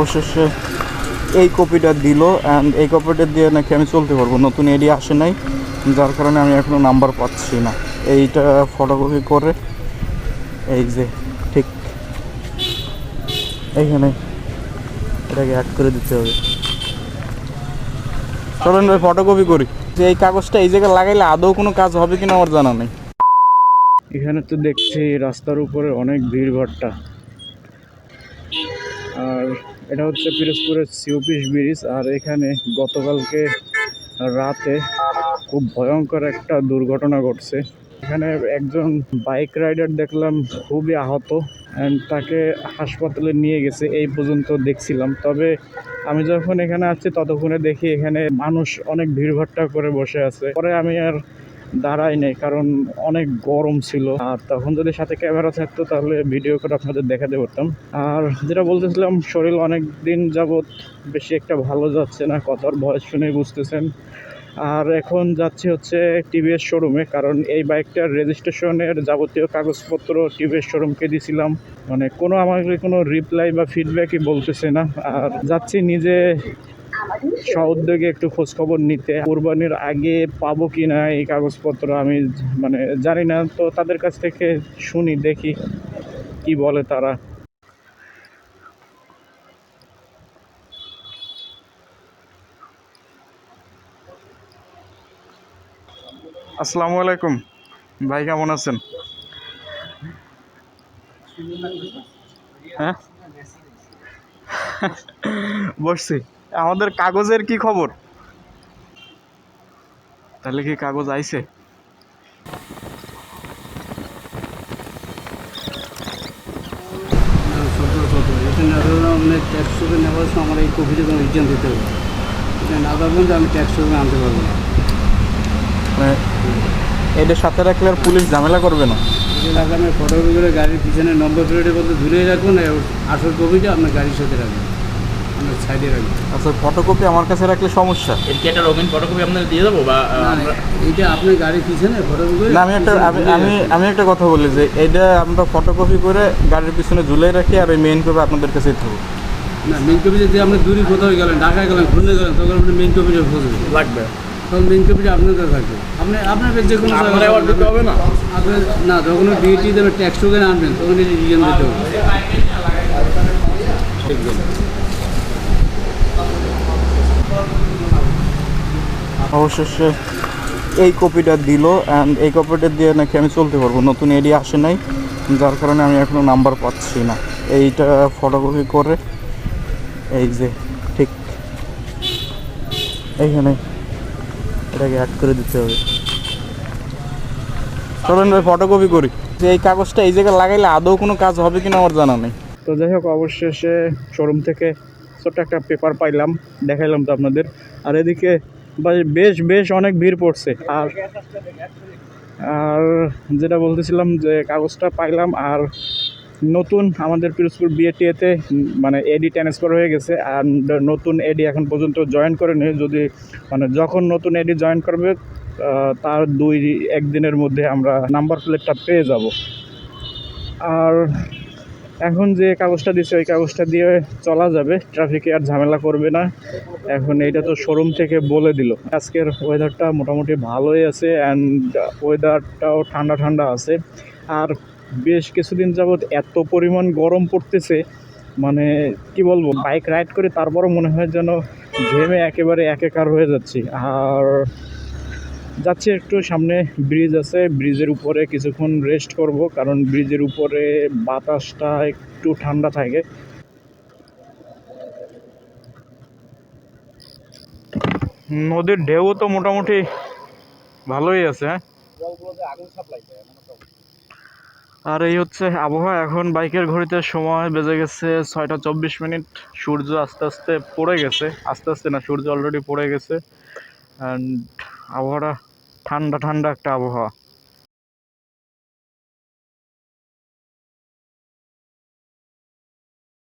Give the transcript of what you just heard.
অবশেষে এই কপিটা দিল অ্যান্ড এই কপিটা দিয়ে নাকি আমি চলতে পারব। নতুন এরিয়া আসে নাই, যার কারণে আমি এখনও নাম্বার পাচ্ছি না। এইটা ফটোকপি করে, এই যে, ঠিক এইখানে এটাকে অ্যাড করে দিতে হবে। চলেন ভাই ফটোকপি করি। যে এই কাগজটা এই জায়গায় লাগাইলে আদৌ কোনো কাজ হবে কিনা আমার জানা নেই। এখানে তো দেখছি রাস্তার উপরে অনেক ভিড় ভাট্টা। আর এটা হচ্ছে পিরোজপুরের সিউপিস ব্রিজ, আর এখানে গতকালকে রাতে খুব ভয়ঙ্কর একটা দুর্ঘটনা ঘটছে। এখানে একজন বাইক রাইডার দেখলাম, খুবই আহত অ্যান্ড তাকে হাসপাতালে নিয়ে গেছে, এই পর্যন্ত দেখছিলাম। তবে আমি যখন এখানে আসছি, ততক্ষণে দেখি এখানে মানুষ অনেক ভিড়ভাট্টা করে বসে আছে। পরে আমি আর দাঁড়াই নাই, কারণ অনেক গরম ছিল। আর তখন যদি সাথে ক্যামেরা থাকতো, তাহলে ভিডিও করে আপনাদের দেখাতে পারতাম। আর যেটা বলতেছিলাম, শরীর অনেক দিন যাবৎ বেশি একটা ভালো যাচ্ছে না, কথার ভয়েস শুনে বুঝতেছেন। আর এখন যাচ্ছি হচ্ছে টিভিএস শোরুমে কারণ এই বাইকটার রেজিস্ট্রেশনের যাবতীয় কাগজপত্র টিভিএস শোরুমকে দিছিলাম। মানে কোনো আমাকে কোনো রিপ্লাই বা ফিডব্যাকই বলতেছে না। আর যাচ্ছি নিজে সউদ্যোগে একটু খোঁজখবর নিতে, কোরবানির আগে পাবো কি না এই কাগজপত্র আমি মানে জানি না, তো তাদের কাছ থেকে শুনি, দেখি কি বলে তারা। আসসালামু আলাইকুম। ভাই, কেমন আছেন? হ্যাঁ? বসছি। আমাদের কাগজের কি খবর? তাহলে কি কাগজ আইছে? ট্যাক্স নেওয়ার সময় আমার এই কপিতে কোনো রিটার্ন দিতে হবে না পারবেন তো আমি ট্যাক্স আনতে পারব না এটা সাথে রাখলে আর পুলিশ ঝামেলা করবে না। এটা লাগামে ফটোকপি করে গাড়ির পিছনে নম্বর প্লেটের মধ্যে দূরে রাখুন আর আসল কপিটা আপনার গাড়ির সাথে রাখবেন সাইডে আচ্ছা ফটোকপি আমার কাছে রাখলে সমস্যা। এর কি একটা রঙিন ফটোকপি আপনাদের দিয়ে দেবো বা এটা আপনার গাড়ির পিছনে ফটোকপি না আমি একটা আমি আমি একটা কথা বলি যে এটা আমরা ফটোকপি করে গাড়ির পিছনে ঝুলাই রাখি আর ওই মেইন কপি আপনাদের কাছেই থাকব না মেন কপি যদি আপনি দূরে কোথাও গেলেন ঢাকায় গেলেন খুলনা গেলেন তখন আপনি মেন কপিটা খুঁজবেন লাগবে। তখন মেন কপিটা আপনার কাছে থাকবে। আপনি আপনার যে কোনো আপনারা দিতে হবে না? আপনি না যখন বিএটি দেবে ট্যাক্স টোকেন আনবেন তখন এটা রিটার্ন দিতে হবে। অবশেষে এই কপিটা দিল অ্যান্ড এই কপিটা দিয়ে নাকি আমি চলতে পারব। নতুন এরিয়া আসে নাই, যার কারণে আমি এখনও নাম্বার পাচ্ছি না। এইটা ফটোকপি করে, এই যে, ঠিক এইখানে এটাকে অ্যাড করে দিতে হবে। চলেন ভাই ফটোকপি করি। যে এই কাগজটা এই জায়গায় লাগাইলে আদৌ কোনো কাজ হবে কিনা আমার জানা নেই। তো যাই হোক, অবশেষে শোরুম থেকে ছোট্ট একটা পেপার পাইলাম, দেখাইলাম তো আপনাদের। আর এদিকে বেশ বেশ অনেক ভিড় পড়ছে। আর আর যেটা বলতেছিলাম যে কাগজটা পাইলাম, আর নতুন আমাদের পিরোজপুর বিএটিএতে মানে এডি ট্রান্সফার হয়ে গেছে, আর নতুন এডি এখন পর্যন্ত জয়েন করেনি। যদি মানে যখন নতুন এডি জয়েন করবে তার দুই, একদিনের মধ্যে আমরা নাম্বার প্লেটটা পেয়ে যাব। আর এখন যে কাগজটা দিচ্ছে ওই কাগজটা দিয়ে চলা যাবে। ট্রাফিকে আর ঝামেলা করবে না। এখন এইটা তো শোরুম থেকে বলে দিল। আজকের ওয়েদারটা মোটামুটি ভালোই আছে অ্যান্ড ওয়েদারটাও ঠান্ডা ঠান্ডা আছে। আর বেশ কিছুদিন যাবৎ এত পরিমাণ গরম পড়তেছে মানে কি বলব বাইক রাইড করে তারপরও মনে হয় যেন ঘেমে একেবারে একাকার হয়ে যাচ্ছি। আর যাচ্ছি একটু সামনে ব্রিজ আছে ব্রিজের উপরে কিছুক্ষণ রেস্ট করব কারণ ব্রিজের উপরে বাতাসটা একটু ঠান্ডা থাকে। নদীর ঢেউ তো মোটামুটি ভালোই আছে হ্যাঁ? আর এই হচ্ছে আবহাওয়া এখন বাইকের ঘড়িতে সময় বেজে গেছে ছয়টা চব্বিশ মিনিট। সূর্য আস্তে আস্তে পড়ে গেছে আস্তে আস্তে না সূর্য অলরেডি পড়ে গেছে। অ্যান্ড আবহাওয়াটা ঠান্ডা ঠান্ডা একটা আবহাওয়া।